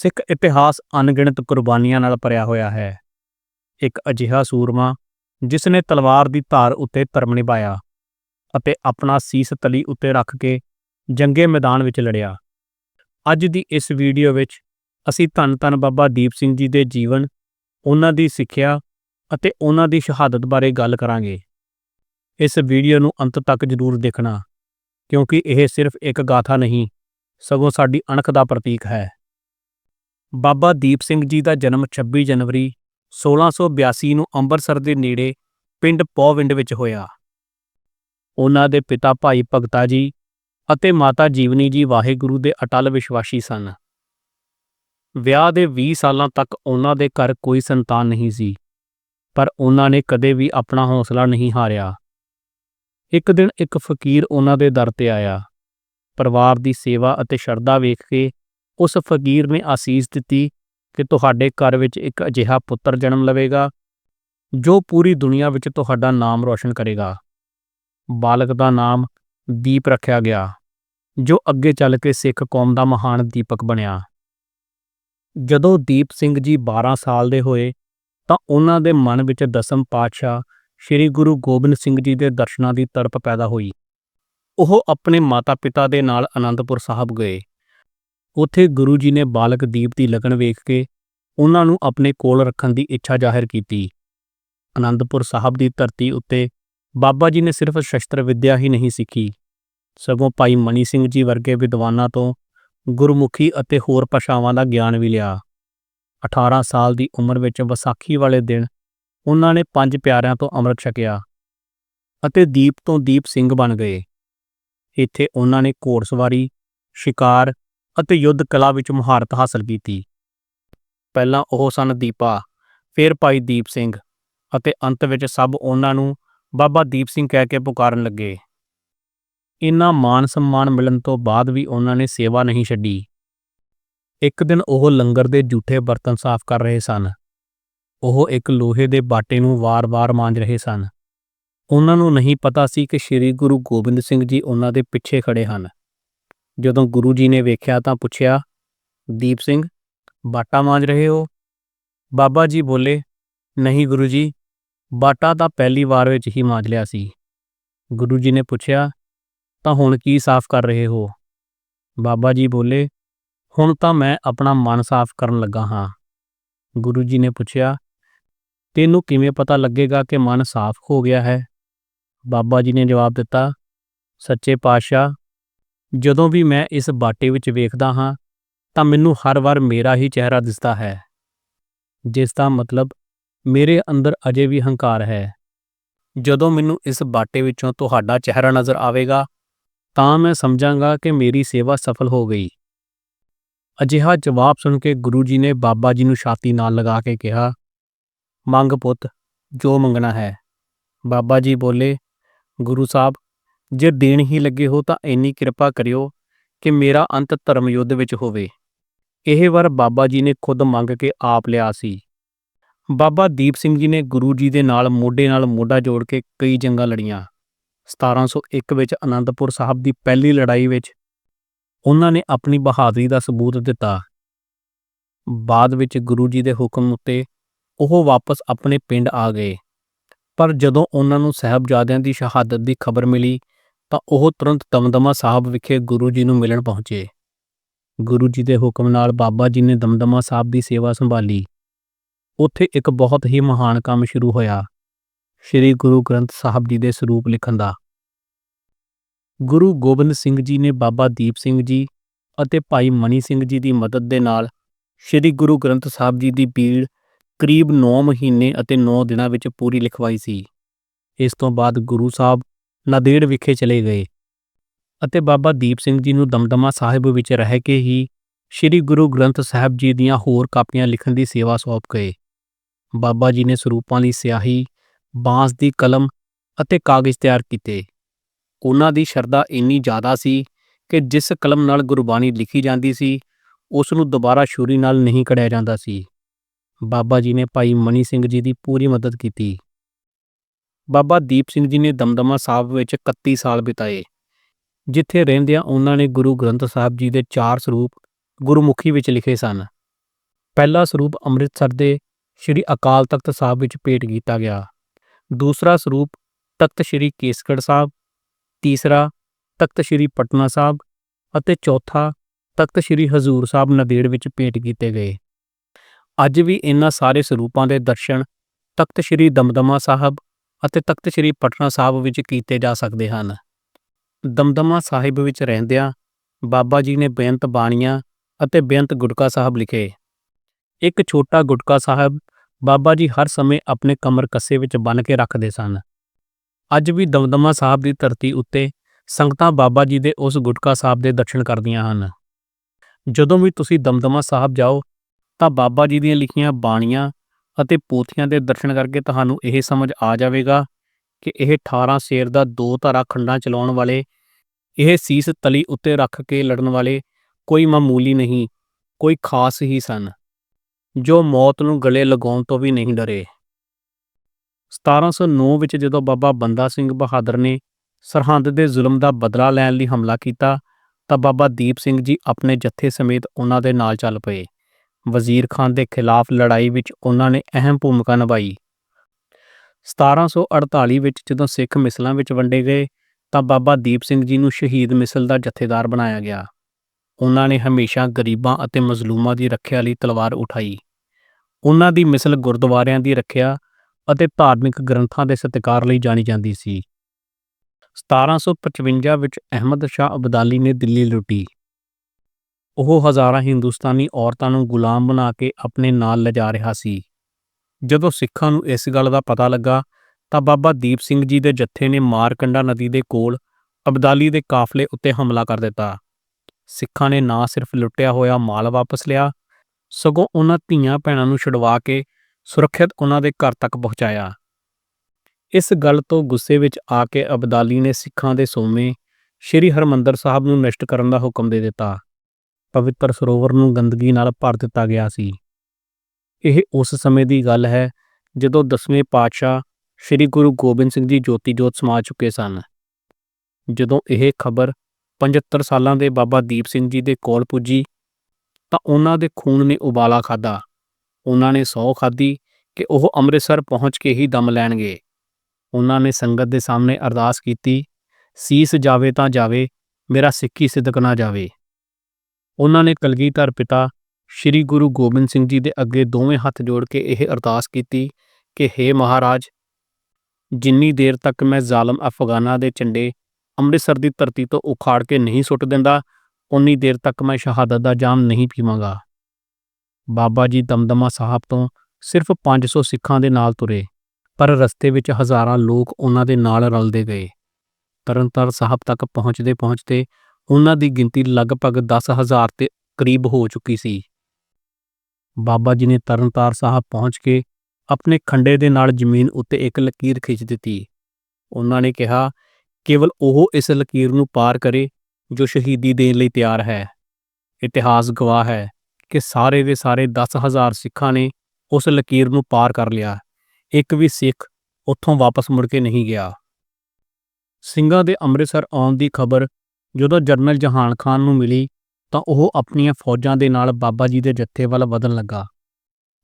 ਸਿੱਖ ਇਤਿਹਾਸ ਅਣਗਿਣਤ ਕੁਰਬਾਨੀਆਂ ਨਾਲ ਭਰਿਆ ਹੋਇਆ ਹੈ। ਇੱਕ ਅਜਿਹਾ ਸੂਰਮਾ, ਜਿਸ ਨੇ ਤਲਵਾਰ ਦੀ ਧਾਰ ਉੱਤੇ ਧਰਮ ਨਿਭਾਇਆ ਅਤੇ ਆਪਣਾ ਸੀਸ ਤਲੀ ਉੱਤੇ ਰੱਖ ਕੇ ਜੰਗੇ ਮੈਦਾਨ ਵਿੱਚ ਲੜਿਆ। ਅੱਜ ਦੀ ਇਸ ਵੀਡੀਓ ਵਿੱਚ ਅਸੀਂ ਧੰਨ ਧੰਨ ਬਾਬਾ ਦੀਪ ਸਿੰਘ ਜੀ ਦੇ ਜੀਵਨ, ਉਹਨਾਂ ਦੀ ਸਿੱਖਿਆ ਅਤੇ ਉਹਨਾਂ ਦੀ ਸ਼ਹਾਦਤ ਬਾਰੇ ਗੱਲ ਕਰਾਂਗੇ। ਇਸ ਵੀਡੀਓ ਨੂੰ ਅੰਤ ਤੱਕ ਜ਼ਰੂਰ ਦੇਖਣਾ, ਕਿਉਂਕਿ ਇਹ ਸਿਰਫ ਇੱਕ ਗਾਥਾ ਨਹੀਂ, ਸਗੋਂ ਸਾਡੀ ਅਣਖ ਦਾ ਪ੍ਰਤੀਕ ਹੈ। ਬਾਬਾ ਦੀਪ ਸਿੰਘ ਜੀ ਦਾ ਜਨਮ 26 ਜਨਵਰੀ 1682 ਨੂੰ ਅੰਮ੍ਰਿਤਸਰ ਦੇ ਨੇੜੇ ਪਿੰਡ ਪੌਵਿੰਡ ਵਿੱਚ ਹੋਇਆ। ਉਹਨਾਂ ਦੇ ਪਿਤਾ ਭਾਈ ਭਗਤਾ ਜੀ ਅਤੇ ਮਾਤਾ ਜੀਵਨੀ ਜੀ ਵਾਹਿਗੁਰੂ ਦੇ ਅਟਲ ਵਿਸ਼ਵਾਸੀ ਸਨ। ਵਿਆਹ ਦੇ 20 ਸਾਲਾਂ ਤੱਕ ਉਹਨਾਂ ਦੇ ਘਰ ਕੋਈ ਸੰਤਾਨ ਨਹੀਂ ਸੀ, ਪਰ ਉਹਨਾਂ ਨੇ ਕਦੇ ਵੀ ਆਪਣਾ ਹੌਸਲਾ ਨਹੀਂ ਹਾਰਿਆ। ਇੱਕ ਦਿਨ ਇੱਕ ਫਕੀਰ ਉਹਨਾਂ ਦੇ ਦਰ ਤੇ ਆਇਆ। ਪਰਿਵਾਰ ਦੀ ਸੇਵਾ ਅਤੇ ਸ਼ਰਧਾ ਵੇਖ ਕੇ ਉਸ ਫਕੀਰ ਨੇ ਆਸੀਸ ਦਿੱਤੀ ਕਿ ਤੁਹਾਡੇ ਘਰ ਵਿੱਚ ਇੱਕ ਅਜਿਹਾ ਪੁੱਤਰ ਜਨਮ ਲਵੇਗਾ, ਜੋ ਪੂਰੀ ਦੁਨੀਆ ਵਿੱਚ ਤੁਹਾਡਾ ਨਾਮ ਰੋਸ਼ਨ ਕਰੇਗਾ। ਬਾਲਕ ਦਾ ਨਾਮ ਦੀਪ ਰੱਖਿਆ ਗਿਆ, ਜੋ ਅੱਗੇ ਚੱਲ ਕੇ ਸਿੱਖ ਕੌਮ ਦਾ ਮਹਾਨ ਦੀਪਕ ਬਣਿਆ। ਜਦੋਂ ਦੀਪ ਸਿੰਘ ਜੀ 12 ਸਾਲ ਦੇ ਹੋਏ, ਤਾਂ ਉਹਨਾਂ ਦੇ ਮਨ ਵਿੱਚ ਦਸਮ ਪਾਤਸ਼ਾਹ ਸ੍ਰੀ ਗੁਰੂ ਗੋਬਿੰਦ ਸਿੰਘ ਜੀ ਦੇ ਦਰਸ਼ਨਾਂ ਦੀ ਤੜਪ ਪੈਦਾ ਹੋਈ। ਉਹ ਆਪਣੇ ਮਾਤਾ-ਪਿਤਾ ਦੇ ਨਾਲ ਅਨੰਦਪੁਰ ਸਾਹਿਬ ਗਏ। ਉੱਥੇ ਗੁਰੂ ਜੀ ਨੇ ਬਾਲਕ ਦੀਪ ਦੀ ਲਗਨ ਵੇਖ ਕੇ ਉਹਨਾਂ ਨੂੰ ਆਪਣੇ ਕੋਲ ਰੱਖਣ ਦੀ ਇੱਛਾ ਜ਼ਾਹਿਰ ਕੀਤੀ। ਅਨੰਦਪੁਰ ਸਾਹਿਬ ਦੀ ਧਰਤੀ ਉੱਤੇ ਬਾਬਾ ਜੀ ਨੇ ਸਿਰਫ ਸ਼ਸਤਰ ਵਿੱਦਿਆ ਹੀ ਨਹੀਂ ਸਿੱਖੀ। ਸਗੋਂ ਭਾਈ ਮਨੀ ਸਿੰਘ ਜੀ ਵਰਗੇ ਵਿਦਵਾਨਾਂ ਤੋਂ ਗੁਰਮੁਖੀ ਅਤੇ ਹੋਰ ਭਾਸ਼ਾਵਾਂ ਦਾ ਗਿਆਨ ਵੀ ਲਿਆ। 18 ਸਾਲ ਦੀ ਉਮਰ ਵਿੱਚ ਵਿਸਾਖੀ ਵਾਲੇ ਦਿਨ ਉਹਨਾਂ ਨੇ ਪੰਜ ਪਿਆਰਿਆਂ ਤੋਂ ਅੰਮ੍ਰਿਤ ਛਕਿਆ ਅਤੇ ਦੀਪ ਤੋਂ ਦੀਪ ਸਿੰਘ ਬਣ ਗਏ। ਇੱਥੇ ਉਹਨਾਂ ਨੇ ਘੋੜਸਵਾਰੀ, ਸ਼ਿਕਾਰ ਅਤੇ ਯੁੱਧ ਕਲਾ ਵਿੱਚ ਮਹਾਰਤ ਹਾਸਲ ਕੀਤੀ। ਪਹਿਲਾਂ ਉਹ ਸਨ ਦੀਪਾ, ਫਿਰ ਭਾਈ ਦੀਪ ਸਿੰਘ ਅਤੇ ਅੰਤ ਵਿੱਚ ਸਭ ਉਹਨਾਂ ਨੂੰ ਬਾਬਾ ਦੀਪ ਸਿੰਘ ਕਹਿ ਕੇ ਪੁਕਾਰਨ ਲੱਗੇ। ਇਨ੍ਹਾਂ ਮਾਨ ਸਨਮਾਨ ਮਿਲਣ ਤੋਂ ਬਾਅਦ ਵੀ ਉਹਨਾਂ ਨੇ ਸੇਵਾ ਨਹੀਂ ਛੱਡੀ। ਇੱਕ ਦਿਨ ਉਹ ਲੰਗਰ ਦੇ ਝੂਠੇ ਬਰਤਨ ਸਾਫ਼ ਕਰ ਰਹੇ ਸਨ। ਉਹ ਇੱਕ ਲੋਹੇ ਦੇ ਬਾਟੇ ਨੂੰ ਵਾਰ-ਵਾਰ ਮਾਂਜ ਰਹੇ ਸਨ। ਉਹਨਾਂ ਨੂੰ ਨਹੀਂ ਪਤਾ ਸੀ ਕਿ ਸ੍ਰੀ ਗੁਰੂ ਗੋਬਿੰਦ ਸਿੰਘ ਜੀ ਉਹਨਾਂ ਦੇ ਪਿੱਛੇ ਖੜੇ ਹਨ। ਜਦੋਂ ਗੁਰੂ ਜੀ ਨੇ ਵੇਖਿਆ ਤਾਂ ਪੁੱਛਿਆ, ਦੀਪ ਸਿੰਘ, ਬਾਟਾ ਮਾਂਜ ਰਹੇ ਹੋ? ਬਾਬਾ ਜੀ ਬੋਲੇ, ਨਹੀਂ ਗੁਰੂ ਜੀ, ਬਾਟਾ ਤਾਂ ਪਹਿਲੀ ਵਾਰ ਵਿੱਚ ਹੀ ਮਾਂਜ ਲਿਆ ਸੀ। ਗੁਰੂ ਜੀ ਨੇ ਪੁੱਛਿਆ, ਤਾਂ ਹੁਣ ਕੀ ਸਾਫ਼ ਕਰ ਰਹੇ ਹੋ? ਬਾਬਾ ਜੀ ਬੋਲੇ, ਹੁਣ ਤਾਂ ਮੈਂ ਆਪਣਾ ਮਨ ਸਾਫ਼ ਕਰਨ ਲੱਗਾ ਹਾਂ। ਗੁਰੂ ਜੀ ਨੇ ਪੁੱਛਿਆ, ਤੈਨੂੰ ਕਿਵੇਂ ਪਤਾ ਲੱਗੇਗਾ ਕਿ ਮਨ ਸਾਫ਼ ਹੋ ਗਿਆ ਹੈ? ਬਾਬਾ ਜੀ ਨੇ ਜਵਾਬ ਦਿੱਤਾ, ਸੱਚੇ ਪਾਤਸ਼ਾਹ ਜਦੋਂ ਵੀ ਮੈਂ ਇਸ ਬਾਟੇ ਵਿੱਚ ਵੇਖਦਾ ਹਾਂ, ਤਾਂ ਮੈਨੂੰ ਹਰ ਵਾਰ ਮੇਰਾ ਹੀ ਚਿਹਰਾ ਦਿਸਦਾ ਹੈ। ਜਿਸ ਦਾ ਮਤਲਬ ਮੇਰੇ ਅੰਦਰ ਅਜੇ ਵੀ ਹੰਕਾਰ ਹੈ। ਜਦੋਂ ਮੈਨੂੰ ਇਸ ਬਾਟੇ ਵਿੱਚੋਂ ਤੁਹਾਡਾ ਚਿਹਰਾ ਨਜ਼ਰ ਆਵੇਗਾ, ਤਾਂ ਮੈਂ ਸਮਝਾਂਗਾ ਕਿ ਮੇਰੀ ਸੇਵਾ ਸਫਲ ਹੋ ਗਈ। ਅਜਿਹਾ ਜਵਾਬ ਸੁਣ ਕੇ ਗੁਰੂ ਜੀ ਨੇ ਬਾਬਾ ਜੀ ਨੂੰ ਛਾਤੀ ਨਾਲ ਲਗਾ ਕੇ ਕਿਹਾ, ਮੰਗ ਪੁੱਤ, ਜੋ ਮੰਗਣਾ ਹੈ। ਬਾਬਾ ਜੀ ਬੋਲੇ, ਗੁਰੂ ਸਾਹਿਬ ਜੇ ਦੇਣ ਹੀ ਲੱਗੇ ਹੋ ਤਾਂ ਇੰਨੀ ਕਿਰਪਾ ਕਰਿਓ ਕਿ ਮੇਰਾ ਅੰਤ ਧਰਮ ਯੁੱਧ ਵਿੱਚ ਹੋਵੇ। ਇਹ ਵਰ ਬਾਬਾ ਜੀ ਨੇ ਖੁਦ ਮੰਗ ਕੇ ਆਪ ਲਿਆ ਸੀ। ਬਾਬਾ ਦੀਪ ਸਿੰਘ ਜੀ ਨੇ ਗੁਰੂ ਜੀ ਦੇ ਨਾਲ ਮੋਢੇ ਨਾਲ ਮੋਢਾ ਜੋੜ ਕੇ ਕਈ ਜੰਗਾਂ ਲੜੀਆਂ। 1701 ਵਿੱਚ ਅਨੰਦਪੁਰ ਸਾਹਿਬ ਦੀ ਪਹਿਲੀ ਲੜਾਈ ਵਿੱਚ ਉਹਨਾਂ ਨੇ ਆਪਣੀ ਬਹਾਦਰੀ ਦਾ ਸਬੂਤ ਦਿੱਤਾ। ਬਾਅਦ ਵਿੱਚ ਗੁਰੂ ਜੀ ਦੇ ਹੁਕਮ ਉੱਤੇ ਉਹ ਵਾਪਸ ਆਪਣੇ ਪਿੰਡ ਆ ਗਏ। ਪਰ ਜਦੋਂ ਉਹਨਾਂ ਨੂੰ ਸਹਿਬਜ਼ਾਦਿਆਂ ਦੀ ਸ਼ਹਾਦਤ ਦੀ ਖਬਰ ਮਿਲੀ ਤਾਂ ਉਹ ਤੁਰੰਤ ਦਮਦਮਾ ਸਾਹਿਬ ਵਿਖੇ ਗੁਰੂ ਜੀ ਨੂੰ ਮਿਲਣ ਪਹੁੰਚੇ। ਗੁਰੂ ਜੀ ਦੇ ਹੁਕਮ ਨਾਲ ਬਾਬਾ ਜੀ ਨੇ ਦਮਦਮਾ ਸਾਹਿਬ ਦੀ ਸੇਵਾ ਸੰਭਾਲੀ। ਉੱਥੇ ਇੱਕ ਬਹੁਤ ਹੀ ਮਹਾਨ ਕੰਮ ਸ਼ੁਰੂ ਹੋਇਆ। ਸ੍ਰੀ ਗੁਰੂ ਗ੍ਰੰਥ ਸਾਹਿਬ ਜੀ ਦੇ ਸਰੂਪ ਲਿਖਣ ਦਾ। ਗੁਰੂ ਗੋਬਿੰਦ ਸਿੰਘ ਜੀ ਨੇ ਬਾਬਾ ਦੀਪ ਸਿੰਘ ਜੀ ਅਤੇ ਭਾਈ ਮਨੀ ਸਿੰਘ ਜੀ ਦੀ ਮਦਦ ਦੇ ਨਾਲ ਸ੍ਰੀ ਗੁਰੂ ਗ੍ਰੰਥ ਸਾਹਿਬ ਜੀ ਦੀ ਬੀੜ ਕਰੀਬ 9 ਮਹੀਨੇ ਅਤੇ 9 ਦਿਨਾਂ ਵਿੱਚ ਪੂਰੀ ਲਿਖਵਾਈ ਸੀ। ਇਸ ਤੋਂ ਬਾਅਦ ਗੁਰੂ ਸਾਹਿਬ ਨਾਦੇੜ ਵਿਖੇ ਚਲੇ ਗਏ ਅਤੇ ਬਾਬਾ ਦੀਪ ਸਿੰਘ ਜੀ ਨੂੰ ਦਮਦਮਾ ਸਾਹਿਬ ਵਿੱਚ ਰਹਿ ਕੇ ਹੀ ਸ੍ਰੀ ਗੁਰੂ ਗ੍ਰੰਥ ਸਾਹਿਬ ਜੀ ਦੀਆਂ ਹੋਰ ਕਾਪੀਆਂ ਲਿਖਣ ਦੀ ਸੇਵਾ ਸੌਂਪ ਗਏ। ਬਾਬਾ ਜੀ ਨੇ ਸਰੂਪਾਂ ਦੀ ਸਿਆਹੀ, ਬਾਂਸ ਦੀ ਕਲਮ ਅਤੇ ਕਾਗਜ਼ ਤਿਆਰ ਕੀਤੇ। ਉਹਨਾਂ ਦੀ ਸ਼ਰਧਾ ਇੰਨੀ ਜ਼ਿਆਦਾ ਸੀ ਕਿ ਜਿਸ ਕਲਮ ਨਾਲ ਗੁਰਬਾਣੀ ਲਿਖੀ ਜਾਂਦੀ ਸੀ, ਉਸ ਨੂੰ ਦੁਬਾਰਾ ਛੁਰੀ ਨਾਲ ਨਹੀਂ ਕੜਿਆ ਜਾਂਦਾ ਸੀ। ਬਾਬਾ ਜੀ ਨੇ ਭਾਈ ਮਨੀ ਸਿੰਘ ਜੀ ਦੀ ਪੂਰੀ ਮਦਦ ਕੀਤੀ। ਬਾਬਾ ਦੀਪ ਸਿੰਘ ਜੀ ਨੇ ਦਮਦਮਾ ਸਾਹਿਬ ਵਿੱਚ 31 ਸਾਲ ਬਿਤਾਏ, ਜਿੱਥੇ ਰਹਿੰਦਿਆਂ ਉਹਨਾਂ ਨੇ ਗੁਰੂ ਗ੍ਰੰਥ ਸਾਹਿਬ ਜੀ ਦੇ ਚਾਰ ਸਰੂਪ ਗੁਰਮੁਖੀ ਵਿੱਚ ਲਿਖੇ ਸਨ। ਪਹਿਲਾ ਸਰੂਪ ਅੰਮ੍ਰਿਤਸਰ ਦੇ ਸ੍ਰੀ ਅਕਾਲ ਤਖਤ ਸਾਹਿਬ ਵਿੱਚ ਭੇਟ ਕੀਤਾ ਗਿਆ। ਦੂਸਰਾ ਸਰੂਪ ਤਖਤ ਸ੍ਰੀ ਕੇਸਗੜ੍ਹ ਸਾਹਿਬ, ਤੀਸਰਾ ਤਖਤ ਸ੍ਰੀ ਪਟਨਾ ਸਾਹਿਬ ਅਤੇ ਚੌਥਾ ਤਖਤ ਸ੍ਰੀ ਹਜ਼ੂਰ ਸਾਹਿਬ ਨਦੇੜ ਵਿੱਚ ਭੇਟ ਕੀਤੇ ਗਏ। ਅੱਜ ਵੀ ਇਹਨਾਂ ਸਾਰੇ ਸਰੂਪਾਂ ਦੇ ਦਰਸ਼ਨ ਤਖਤ ਸ੍ਰੀ ਦਮਦਮਾ ਸਾਹਿਬ ਅਤੇ ਤਖਤ ਸ੍ਰੀ ਪਟਨਾ ਸਾਹਿਬ ਵਿੱਚ ਕੀਤੇ ਜਾ ਸਕਦੇ ਹਨ। ਦਮਦਮਾ ਸਾਹਿਬ ਵਿੱਚ ਰਹਿੰਦਿਆਂ ਬਾਬਾ ਜੀ ਨੇ ਬੇਅੰਤ ਬਾਣੀਆਂ ਅਤੇ ਬੇਅੰਤ ਗੁਟਕਾ ਸਾਹਿਬ ਲਿਖੇ। ਇੱਕ ਛੋਟਾ ਗੁਟਕਾ ਸਾਹਿਬ ਬਾਬਾ ਜੀ ਹਰ ਸਮੇਂ ਆਪਣੇ ਕਮਰ ਕੱਸੇ ਵਿੱਚ ਬੰਨ੍ਹ ਕੇ ਰੱਖਦੇ ਸਨ। ਅੱਜ ਵੀ ਦਮਦਮਾ ਸਾਹਿਬ ਦੀ ਧਰਤੀ ਉੱਤੇ ਸੰਗਤਾਂ ਬਾਬਾ ਜੀ ਦੇ ਉਸ ਗੁਟਕਾ ਸਾਹਿਬ ਦੇ ਦਰਸ਼ਨ ਕਰਦੀਆਂ ਹਨ। ਜਦੋਂ ਵੀ ਤੁਸੀਂ ਦਮਦਮਾ ਸਾਹਿਬ ਜਾਓ ਤਾਂ ਬਾਬਾ ਜੀ ਦੀਆਂ ਲਿਖੀਆਂ ਬਾਣੀਆਂ ਅਤੇ ਪੋਥੀਆਂ ਦੇ ਦਰਸ਼ਨ ਕਰਕੇ ਤੁਹਾਨੂੰ ਇਹ ਸਮਝ ਆ ਜਾਵੇਗਾ ਕਿ ਇਹ 18 ਸ਼ੇਰ ਦਾ ਦੋ ਧਾਰਾ ਖੰਡਾਂ ਚਲਾਉਣ ਵਾਲੇ, ਇਹ ਸੀਸ ਤਲੀ ਉੱਤੇ ਰੱਖ ਕੇ ਲੜਨ ਵਾਲੇ ਕੋਈ ਮਾਮੂਲੀ ਨਹੀਂ, ਕੋਈ ਖਾਸ ਹੀ ਸਨ, ਜੋ ਮੌਤ ਨੂੰ ਗਲੇ ਲਗਾਉਣ ਤੋਂ ਵੀ ਨਹੀਂ ਡਰੇ। 1709 ਵਿੱਚ ਜਦੋਂ ਬਾਬਾ ਬੰਦਾ ਸਿੰਘ ਬਹਾਦਰ ਨੇ ਸਰਹੰਦ ਦੇ ਜ਼ੁਲਮ ਦਾ ਬਦਲਾ ਲੈਣ ਲਈ ਹਮਲਾ ਕੀਤਾ, ਤਾਂ ਬਾਬਾ ਦੀਪ ਸਿੰਘ ਜੀ ਆਪਣੇ ਜੱਥੇ ਸਮੇਤ ਉਹਨਾਂ ਦੇ ਨਾਲ ਚੱਲ ਪਏ। ਵਜ਼ੀਰ ਖਾਨ ਦੇ ਖਿਲਾਫ ਲੜਾਈ ਵਿੱਚ ਉਹਨਾਂ ਨੇ ਅਹਿਮ ਭੂਮਿਕਾ ਨਿਭਾਈ। 1748 ਵਿੱਚ ਜਦੋਂ ਸਿੱਖ ਮਿਸਲਾਂ ਵਿੱਚ ਵੰਡੇ ਗਏ, ਤਾਂ ਬਾਬਾ ਦੀਪ ਸਿੰਘ ਜੀ ਨੂੰ ਸ਼ਹੀਦ ਮਿਸਲ ਦਾ ਜਥੇਦਾਰ ਬਣਾਇਆ ਗਿਆ। ਉਹਨਾਂ ਨੇ ਹਮੇਸ਼ਾ ਗਰੀਬਾਂ ਅਤੇ ਮਜ਼ਲੂਮਾਂ ਦੀ ਰੱਖਿਆ ਲਈ ਤਲਵਾਰ ਉਠਾਈ। ਉਹਨਾਂ ਦੀ ਮਿਸਲ ਗੁਰਦੁਆਰਿਆਂ ਦੀ ਰੱਖਿਆ ਅਤੇ ਧਾਰਮਿਕ ਗ੍ਰੰਥਾਂ ਦੇ ਸਤਿਕਾਰ ਲਈ ਜਾਣੀ ਜਾਂਦੀ ਸੀ। 1755 ਵਿੱਚ ਅਹਿਮਦ ਸ਼ਾਹ ਅਬਦਾਲੀ ਨੇ ਦਿੱਲੀ ਲੁੱਟੀ। ਉਹ ਹਜ਼ਾਰਾਂ ਹਿੰਦੁਸਤਾਨੀ ਔਰਤਾਂ ਨੂੰ ਗੁਲਾਮ ਬਣਾ ਕੇ ਆਪਣੇ ਨਾਲ ਲਿਜਾ ਰਿਹਾ ਸੀ। ਜਦੋਂ ਸਿੱਖਾਂ ਨੂੰ ਇਸ ਗੱਲ ਦਾ ਪਤਾ ਲੱਗਾ, ਤਾਂ ਬਾਬਾ ਦੀਪ ਸਿੰਘ ਜੀ ਦੇ ਜੱਥੇ ਨੇ ਮਾਰਕੰਡਾ ਨਦੀ ਦੇ ਕੋਲ ਅਬਦਾਲੀ ਦੇ ਕਾਫਲੇ ਉੱਤੇ ਹਮਲਾ ਕਰ ਦਿੱਤਾ। ਸਿੱਖਾਂ ਨੇ ਨਾ ਸਿਰਫ ਲੁੱਟਿਆ ਹੋਇਆ ਮਾਲ ਵਾਪਸ ਲਿਆ, ਸਗੋਂ ਉਹਨਾਂ ਧੀਆਂ ਭੈਣਾਂ ਨੂੰ ਛੁਡਵਾ ਕੇ ਸੁਰੱਖਿਅਤ ਉਹਨਾਂ ਦੇ ਘਰ ਤੱਕ ਪਹੁੰਚਾਇਆ। ਇਸ ਗੱਲ ਤੋਂ ਗੁੱਸੇ ਵਿੱਚ ਆ ਕੇ ਅਬਦਾਲੀ ਨੇ ਸਿੱਖਾਂ ਦੇ ਸੋਮੇ ਸ਼੍ਰੀ ਹਰਮੰਦਰ ਸਾਹਿਬ ਨੂੰ ਨਸ਼ਟ ਕਰਨ ਦਾ ਹੁਕਮ ਦੇ ਦਿੱਤਾ। ਪਵਿੱਤਰ ਸਰੋਵਰ ਨੂੰ ਗੰਦਗੀ ਨਾਲ ਭਰ ਦਿੱਤਾ ਗਿਆ ਸੀ। ਇਹ ਉਸ ਸਮੇਂ ਦੀ ਗੱਲ ਹੈ ਜਦੋਂ ਦਸਵੇਂ ਪਾਤਸ਼ਾਹ ਸ੍ਰੀ ਗੁਰੂ ਗੋਬਿੰਦ ਸਿੰਘ ਜੀ ਜੋਤੀ ਜੋਤ ਸਮਾ ਚੁੱਕੇ ਸਨ। ਜਦੋਂ ਇਹ ਖਬਰ 75 ਸਾਲਾਂ ਦੇ ਬਾਬਾ ਦੀਪ ਸਿੰਘ ਜੀ ਦੇ ਕੋਲ ਪੁੱਜੀ, ਤਾਂ ਉਹਨਾਂ ਦੇ ਖੂਨ ਨੇ ਉਬਾਲਾ ਖਾਦਾ ਉਹਨਾਂ ਨੇ ਸੌ ਖਾਦੀ ਕਿ ਉਹ ਅੰਮ੍ਰਿਤਸਰ ਪਹੁੰਚ ਕੇ ਹੀ ਦਮ ਲੈਣਗੇ। ਉਹਨਾਂ ਨੇ ਸੰਗਤ ਦੇ ਸਾਹਮਣੇ ਅਰਦਾਸ ਕੀਤੀ, ਸੀਸ ਜਾਵੇ ਤਾਂ ਜਾਵੇ, ਮੇਰਾ ਸਿੱਖੀ ਸਿਦਕ ਨਾ ਜਾਵੇ। ਉਹਨਾਂ ਨੇ ਕਲਗੀਧਰ ਪਿਤਾ ਸ੍ਰੀ ਗੁਰੂ ਗੋਬਿੰਦ ਸਿੰਘ ਜੀ ਦੇ ਅੱਗੇ ਦੋਵੇਂ ਹੱਥ ਜੋੜ ਕੇ ਇਹ ਅਰਦਾਸ ਕੀਤੀ ਕਿ हे ਮਹਾਰਾਜ, ਜਿੰਨੀ ਦੇਰ ਤੱਕ ਮੈਂ ਜ਼ਾਲਮ ਅਫਗਾਨਾ ਦੇ ਝੰਡੇ ਅੰਮ੍ਰਿਤਸਰ ਦੀ ਧਰਤੀ ਤੋਂ ਉਖਾੜ ਕੇ ਨਹੀਂ ਸੁੱਟ ਦਿੰਦਾ ਉਨੀ ਦੇਰ ਤੱਕ ਮੈਂ ਸ਼ਹਾਦਤ ਦਾ ਜਾਮ ਨਹੀਂ ਪੀਵਾਂਗਾ। ਬਾਬਾ ਜੀ ਦਮਦਮਾ ਸਾਹਿਬ ਤੋਂ ਸਿਰਫ 500 ਸਿੱਖਾਂ ਦੇ ਨਾਲ ਤੁਰੇ, ਪਰ ਰਸਤੇ ਵਿੱਚ ਹਜ਼ਾਰਾਂ ਲੋਕ ਉਹਨਾਂ ਦੇ ਨਾਲ ਰਲਦੇ ਗਏ। ਤਰਨਤਾਰਨ ਸਾਹਿਬ ਤੱਕ ਪਹੁੰਚਦੇ ਪਹੁੰਚਦੇ ਉਹਨਾਂ ਦੀ ਗਿਣਤੀ ਲਗਭਗ 10000 ਤੇ ਕਰੀਬ ਹੋ ਚੁੱਕੀ ਸੀ। ਬਾਬਾ ਜੀ ਨੇ ਤਰਨਤਾਰ ਸਾਹਿਬ ਪਹੁੰਚ ਕੇ ਆਪਣੇ ਖੰਡੇ ਦੇ ਨਾਲ ਜ਼ਮੀਨ ਉੱਤੇ ਇੱਕ ਲਕੀਰ ਖਿੱਚ ਦਿੱਤੀ। ਉਹਨਾਂ ਨੇ ਕਿਹਾ, ਕੇਵਲ ਉਹ ਇਸ ਲਕੀਰ ਨੂੰ ਪਾਰ ਕਰੇ ਜੋ ਸ਼ਹੀਦੀ ਦੇਣ ਲਈ ਤਿਆਰ ਹੈ। ਇਤਿਹਾਸ ਗਵਾਹ ਹੈ ਕਿ ਸਾਰੇ ਦੇ ਸਾਰੇ 10000 ਸਿੱਖਾਂ ਨੇ ਉਸ ਲਕੀਰ ਨੂੰ ਪਾਰ ਕਰ ਲਿਆ। ਇੱਕ ਵੀ ਸਿੱਖ ਉੱਥੋਂ ਵਾਪਸ ਮੁੜ ਕੇ ਨਹੀਂ ਗਿਆ। ਸਿੰਘਾਂ ਦੇ ਅੰਮ੍ਰਿਤਸਰ ਆਉਣ ਦੀ ਖਬਰ ਜਦੋਂ ਜਨਰਲ ਜਹਾਨ ਖਾਨ ਨੂੰ ਮਿਲੀ ਤਾਂ ਉਹ ਆਪਣੀਆਂ ਫੌਜਾਂ ਦੇ ਨਾਲ ਬਾਬਾ ਜੀ ਦੇ ਜੱਥੇ ਵੱਲ ਵਧਣ ਲੱਗਾ।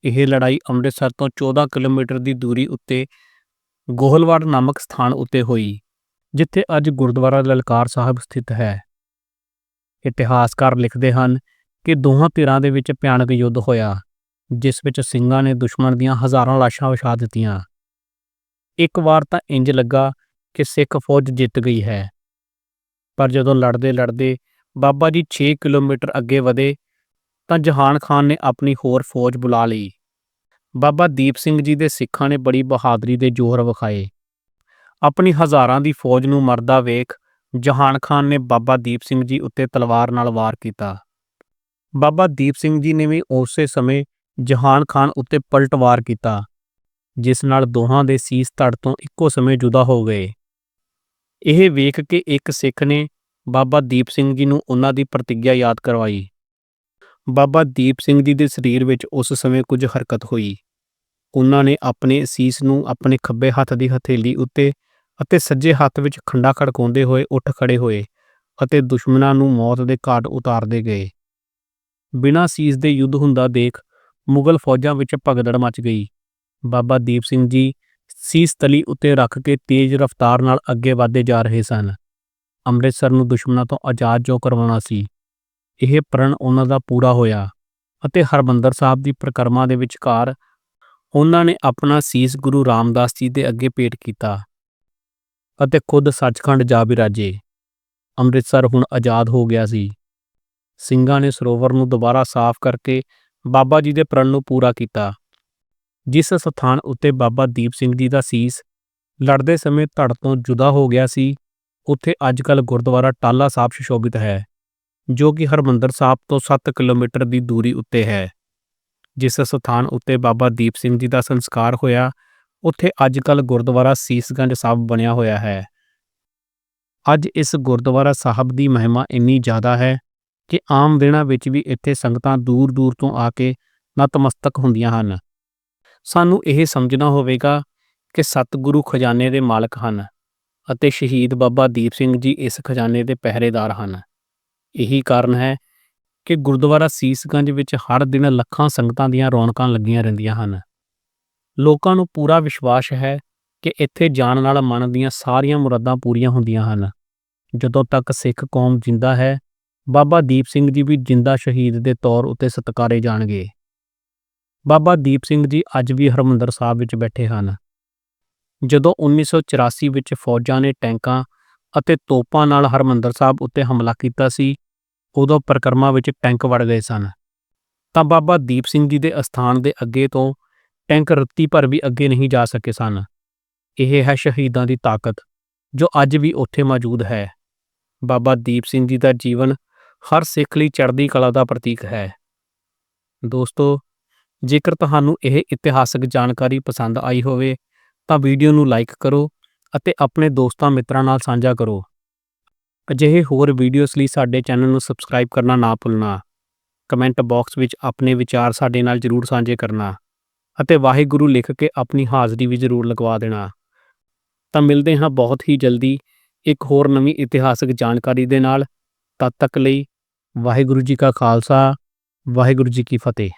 ਇਹ ਲੜਾਈ ਅੰਮ੍ਰਿਤਸਰ ਤੋਂ 14 ਕਿਲੋਮੀਟਰ ਦੀ ਦੂਰੀ ਉੱਤੇ ਗੋਹਲਵਾੜ ਨਾਮਕ ਸਥਾਨ ਉੱਤੇ ਹੋਈ, ਜਿੱਥੇ ਅੱਜ ਗੁਰਦੁਆਰਾ ਲਲਕਾਰ ਸਾਹਿਬ ਸਥਿਤ ਹੈ। ਇਤਿਹਾਸਕਾਰ ਲਿਖਦੇ ਹਨ ਕਿ ਦੋਹਾਂ ਧਿਰਾਂ ਦੇ ਵਿੱਚ ਭਿਆਨਕ ਯੁੱਧ ਹੋਇਆ, ਜਿਸ ਵਿੱਚ ਸਿੰਘਾਂ ਨੇ ਦੁਸ਼ਮਣ ਦੀਆਂ ਹਜ਼ਾਰਾਂ ਲਾਸ਼ਾਂ ਵਿਛਾ ਦਿੱਤੀਆਂ। ਇੱਕ ਵਾਰ ਤਾਂ ਇੰਜ ਲੱਗਾ ਕਿ ਸਿੱਖ ਫੌਜ ਜਿੱਤ ਗਈ ਹੈ। ਪਰ ਜਦੋਂ ਲੜਦੇ ਲੜਦੇ ਬਾਬਾ ਜੀ 6 ਕਿਲੋਮੀਟਰ ਅੱਗੇ ਵਧੇ ਤਾਂ ਜਹਾਨ ਖਾਨ ਨੇ ਆਪਣੀ ਹੋਰ ਫੌਜ ਬੁਲਾ ਲਈ। ਬਾਬਾ ਦੀਪ ਸਿੰਘ ਜੀ ਦੇ ਸਿੱਖਾਂ ਨੇ ਬੜੀ ਬਹਾਦਰੀ ਦੇ ਜੋਹਰ ਵਿਖਾਏ। ਆਪਣੀ ਹਜ਼ਾਰਾਂ ਦੀ ਫੌਜ ਨੂੰ ਮਰਦਾ ਵੇਖ ਜਹਾਨ ਖਾਨ ਨੇ ਬਾਬਾ ਦੀਪ ਸਿੰਘ ਜੀ ਉੱਤੇ ਤਲਵਾਰ ਨਾਲ ਵਾਰ ਕੀਤਾ। ਬਾਬਾ ਦੀਪ ਸਿੰਘ ਜੀ ਨੇ ਵੀ ਉਸੇ ਸਮੇਂ ਜਹਾਨ ਖਾਨ ਉੱਤੇ ਪਲਟਵਾਰ ਕੀਤਾ, ਜਿਸ ਨਾਲ ਦੋਹਾਂ ਦੇ ਸੀਸ ਧੜ ਤੋਂ ਇੱਕੋ ਸਮੇਂ ਜੁਦਾ ਹੋ ਗਏ। ਇਹ ਵੇਖ ਕੇ ਇੱਕ ਸਿੱਖ ਨੇ ਬਾਬਾ ਦੀਪ ਸਿੰਘ ਜੀ ਨੂੰ ਉਹਨਾਂ ਦੀ ਪ੍ਰਤੀਗਿਆ ਯਾਦ ਕਰਵਾਈ। ਬਾਬਾ ਦੀਪ ਸਿੰਘ ਜੀ ਦੇ ਸਰੀਰ ਵਿੱਚ ਉਸ ਸਮੇਂ ਕੁਝ ਹਰਕਤ ਹੋਈ। ਉਹਨਾਂ ਨੇ ਆਪਣੇ ਸੀਸ ਨੂੰ ਆਪਣੇ ਖੱਬੇ ਹੱਥ ਦੀ ਹਥੇਲੀ ਉੱਤੇ ਅਤੇ ਸੱਜੇ ਹੱਥ ਵਿੱਚ ਖੰਡਾ ਖੜਕਾਉਂਦੇ ਹੋਏ ਉੱਠ ਖੜੇ ਹੋਏ ਅਤੇ ਦੁਸ਼ਮਣਾਂ ਨੂੰ ਮੌਤ ਦੇ ਘਾਟ ਉਤਾਰਦੇ ਗਏ। ਬਿਨਾਂ ਸੀਸ ਦੇ ਯੁੱਧ ਹੁੰਦਾ ਦੇਖ ਮੁਗਲ ਫੌਜਾਂ ਵਿੱਚ ਭਗਦੜ ਮਚ ਗਈ। ਬਾਬਾ ਦੀਪ ਸਿੰਘ ਜੀ ਸੀਸ ਤਲੀ ਉੱਤੇ ਰੱਖ ਕੇ ਤੇਜ਼ ਰਫ਼ਤਾਰ ਨਾਲ ਅੱਗੇ ਵਧਦੇ ਜਾ ਰਹੇ ਸਨ। ਅੰਮ੍ਰਿਤਸਰ ਨੂੰ ਦੁਸ਼ਮਣਾਂ ਤੋਂ ਆਜ਼ਾਦ ਜੋ ਕਰਵਾਉਣਾ ਸੀ, ਇਹ ਪ੍ਰਣ ਉਹਨਾਂ ਦਾ ਪੂਰਾ ਹੋਇਆ ਅਤੇ ਹਰਮੰਦਰ ਸਾਹਿਬ ਦੀ ਪ੍ਰਕਰਮਾ ਦੇ ਵਿਚਕਾਰ ਉਹਨਾਂ ਨੇ ਆਪਣਾ ਸੀਸ ਗੁਰੂ ਰਾਮਦਾਸ ਜੀ ਦੇ ਅੱਗੇ ਭੇਟ ਕੀਤਾ ਅਤੇ ਖੁਦ ਸੱਚਖੰਡ ਜਾ ਬਿਰਾਜੇ। ਅੰਮ੍ਰਿਤਸਰ ਹੁਣ ਆਜ਼ਾਦ ਹੋ ਗਿਆ ਸੀ। ਸਿੰਘਾਂ ਨੇ ਸਰੋਵਰ ਨੂੰ ਦੁਬਾਰਾ ਸਾਫ਼ ਕਰਕੇ ਬਾਬਾ ਜੀ ਦੇ ਪ੍ਰਣ ਨੂੰ ਪੂਰਾ ਕੀਤਾ। ਜਿਸ ਸਥਾਨ ਉੱਤੇ ਬਾਬਾ ਦੀਪ ਸਿੰਘ ਜੀ ਦਾ ਸੀਸ ਲੜਦੇ ਸਮੇਂ ਧੜ ਤੋਂ ਜੁਦਾ ਹੋ ਗਿਆ ਸੀ, ਉੱਥੇ ਅੱਜਕੱਲ ਗੁਰਦੁਆਰਾ ਟਾਲਾ ਸਾਹਿਬ ਸੁਸ਼ੋਭਿਤ ਹੈ, ਜੋ ਕਿ ਹਰਮੰਦਰ ਸਾਹਿਬ ਤੋਂ 7 ਕਿਲੋਮੀਟਰ ਦੀ ਦੂਰੀ ਉੱਤੇ ਹੈ। ਜਿਸ ਸਥਾਨ ਉੱਤੇ ਬਾਬਾ ਦੀਪ ਸਿੰਘ ਜੀ ਦਾ ਸੰਸਕਾਰ ਹੋਇਆ, ਉੱਥੇ ਅੱਜਕੱਲ ਗੁਰਦੁਆਰਾ ਸੀਸਗੰਜ ਸਾਹਿਬ ਬਣਿਆ ਹੋਇਆ ਹੈ। ਅੱਜ ਇਸ ਗੁਰਦੁਆਰਾ ਸਾਹਿਬ ਦੀ ਮਹਿਮਾ ਇੰਨੀ ਜ਼ਿਆਦਾ ਹੈ ਕਿ ਆਮ ਦਿਨਾਂ ਵਿੱਚ ਵੀ ਇੱਥੇ ਸੰਗਤਾਂ ਦੂਰ-ਦੂਰ ਤੋਂ ਆ ਕੇ ਨਤਮਸਤਕ ਹੁੰਦੀਆਂ ਹਨ। ਸਾਨੂੰ ਇਹ ਸਮਝਣਾ ਹੋਵੇਗਾ ਕਿ ਸਤਿਗੁਰੂ ਖਜ਼ਾਨੇ ਦੇ ਮਾਲਕ ਹਨ ਅਤੇ ਸ਼ਹੀਦ ਬਾਬਾ ਦੀਪ ਸਿੰਘ ਜੀ ਇਸ ਖਜ਼ਾਨੇ ਦੇ ਪਹਿਰੇਦਾਰ ਹਨ। ਇਹੀ ਕਾਰਨ ਹੈ ਕਿ ਗੁਰਦੁਆਰਾ ਸੀਸਗੰਜ ਵਿੱਚ ਹਰ ਦਿਨ ਲੱਖਾਂ ਸੰਗਤਾਂ ਦੀਆਂ ਰੌਣਕਾਂ ਲੱਗੀਆਂ ਰਹਿੰਦੀਆਂ ਹਨ। ਲੋਕਾਂ ਨੂੰ ਪੂਰਾ ਵਿਸ਼ਵਾਸ ਹੈ ਕਿ ਇੱਥੇ ਜਾਣ ਨਾਲ ਮਨ ਦੀਆਂ ਸਾਰੀਆਂ ਮੁਰਾਦਾਂ ਪੂਰੀਆਂ ਹੁੰਦੀਆਂ ਹਨ। ਜਦੋਂ ਤੱਕ ਸਿੱਖ ਕੌਮ ਜਿੰਦਾ ਹੈ, ਬਾਬਾ ਦੀਪ ਸਿੰਘ ਜੀ ਵੀ ਜਿੰਦਾ ਸ਼ਹੀਦ ਦੇ ਤੌਰ ਉੱਤੇ ਸਤਿਕਾਰੇ ਜਾਣਗੇ। ਬਾਬਾ ਦੀਪ ਸਿੰਘ ਜੀ ਅੱਜ ਵੀ ਹਰਮੰਦਰ ਸਾਹਿਬ ਵਿੱਚ ਬੈਠੇ ਹਨ। ਜਦੋਂ 1984 ਵਿੱਚ ਫੌਜਾਂ ਨੇ ਟੈਂਕਾਂ ਅਤੇ ਤੋਪਾਂ ਨਾਲ ਹਰਮੰਦਰ ਸਾਹਿਬ ਉੱਤੇ ਹਮਲਾ ਕੀਤਾ ਸੀ, ਉਦੋਂ ਪ੍ਰਕਰਮਾ ਵਿੱਚ ਟੈਂਕ ਵੜ ਗਏ ਸਨ। ਤਾਂ ਬਾਬਾ ਦੀਪ ਸਿੰਘ ਜੀ ਦੇ ਅਸਥਾਨ ਦੇ ਅੱਗੇ ਤੋਂ ਟੈਂਕ ਰੱਤੀ ਭਰ ਵੀ ਅੱਗੇ ਨਹੀਂ ਜਾ ਸਕੇ ਸਨ। ਇਹ ਹੈ ਸ਼ਹੀਦਾਂ ਦੀ ਤਾਕਤ, ਜੋ ਅੱਜ ਵੀ ਉੱਥੇ ਮੌਜੂਦ ਹੈ। ਬਾਬਾ ਦੀਪ ਸਿੰਘ ਜੀ ਦਾ ਜੀਵਨ ਹਰ ਸਿੱਖ ਲਈ ਚੜ੍ਹਦੀ ਕਲਾ ਦਾ ਪ੍ਰਤੀਕ ਹੈ। ਦੋਸਤੋ ਜੇਕਰ ਤੁਹਾਨੂੰ ਇਹ ਇਤਿਹਾਸਕ ਜਾਣਕਾਰੀ ਪਸੰਦ ਆਈ ਹੋਵੇ, ਤਾਂ ਵੀਡੀਓ ਨੂੰ ਲਾਈਕ ਕਰੋ ਅਤੇ ਆਪਣੇ ਦੋਸਤਾਂ ਮਿੱਤਰਾਂ ਨਾਲ ਸਾਂਝਾ ਕਰੋ। ਅਜਿਹੇ ਹੋਰ ਵੀਡੀਓਜ਼ ਲਈ ਸਾਡੇ ਚੈਨਲ ਨੂੰ ਸਬਸਕ੍ਰਾਈਬ ਕਰਨਾ ਨਾ ਭੁੱਲਣਾ। ਕਮੈਂਟ ਬਾਕਸ ਵਿੱਚ ਆਪਣੇ ਵਿਚਾਰ ਸਾਡੇ ਨਾਲ ਜਰੂਰ ਸਾਂਝੇ ਕਰਨਾ ਅਤੇ ਵਾਹਿਗੁਰੂ ਲਿਖ ਕੇ ਆਪਣੀ ਹਾਜ਼ਰੀ ਵੀ ਜਰੂਰ ਲਗਵਾ ਦੇਣਾ। ਤਾਂ ਮਿਲਦੇ ਹਾਂ ਬਹੁਤ ਹੀ ਜਲਦੀ ਇੱਕ ਹੋਰ ਨਵੀਂ ਇਤਿਹਾਸਕ ਜਾਣਕਾਰੀ ਦੇ ਨਾਲ। ਤਦ ਤੱਕ ਲਈ ਵਾਹਿਗੁਰੂ ਜੀ ਕਾ ਖਾਲਸਾ, ਵਾਹਿਗੁਰੂ ਜੀ ਕੀ ਫਤਿਹ।